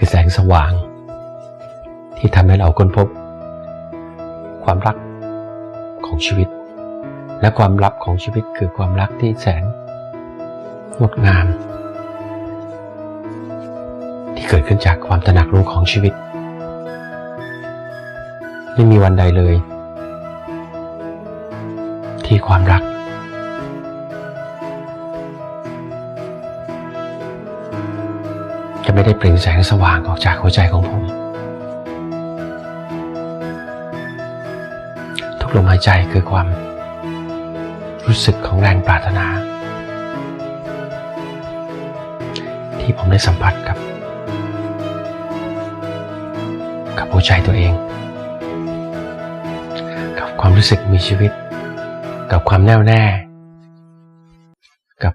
คือแสงสว่าง ที่ทำให้เราค้นพบ ความรักของชีวิต และความลับของชีวิตคือความรักที่แสนงดงาม ที่เกิดขึ้นจากความตระหนักรู้ของชีวิต ไม่มีวันใดเลย ที่ความรัก จะไม่ได้เปล่งแสงสว่างออกจากหัวใจของผม ทุกลมหายใจคือความ รู้สึกของแรงปรารถนา ที่ผมได้สัมผัสกับ กับหัวใจตัวเอง กับความรู้สึกมีชีวิต กับความแน่วแน่ กับ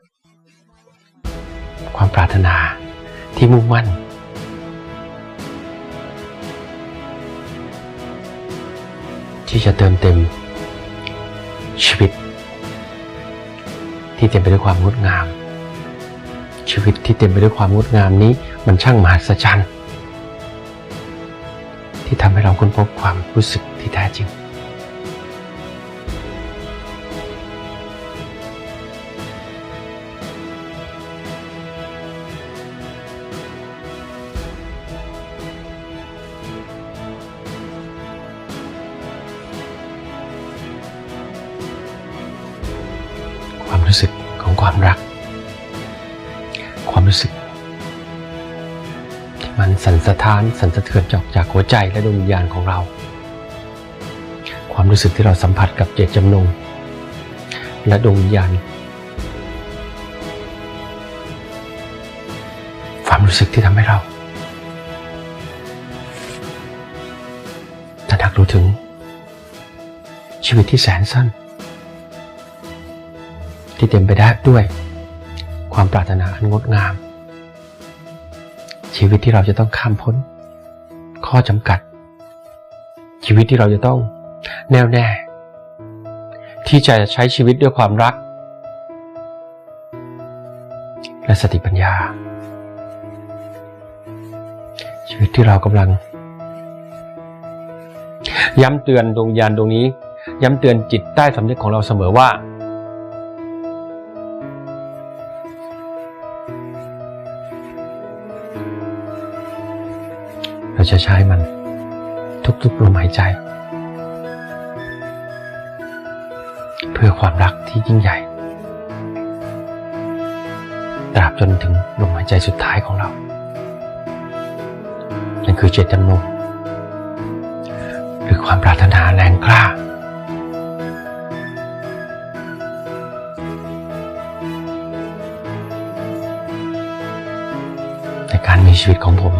ความปรารถนา ที่มุ่งมั่น ที่จะเติมเต็มชีวิต ที่เต็มไปด้วยความงดงาม ชีวิตที่เต็มไปด้วยความงดงามนี้มันช่างมหัศจรรย์ที่ทำให้เราค้นพบความรู้สึกที่แท้จริง ความรัก ความรู้สึก ที่มันสั่นสะท้านสั่นสะเทือนจอกจากหัวใจและดวงวิญญาณของเรา ความรู้สึกที่เราสัมผัสกับเจตจำนง และดวงวิญญาณความรู้สึกที่ทำให้เราตระหนักรู้ถึงชีวิตที่แสนสั้น ที่เต็มไปได้ด้วย ความปรารถนาอันงดงาม ชีวิตที่เราจะต้องข้ามพ้น ข้อจำกัด ชีวิตที่เราจะต้องแน่วแน่ ที่จะใช้ชีวิตด้วยความรัก และสติปัญญา ชีวิตที่เรากำลัง ย้ำเตือนดวงวิญญาณดวงนี้ ย้ำเตือนจิตใต้สำนึกของเราเสมอว่า เราจะใช้มันทุกๆลมหายใจ เพื่อความรักที่ยิ่งใหญ่ ตราบจนถึงลมหายใจสุดท้ายของเรา นั่นคือเจตจำนงหรือความปรารถนาแรงกล้า ในการมีชีวิตของผม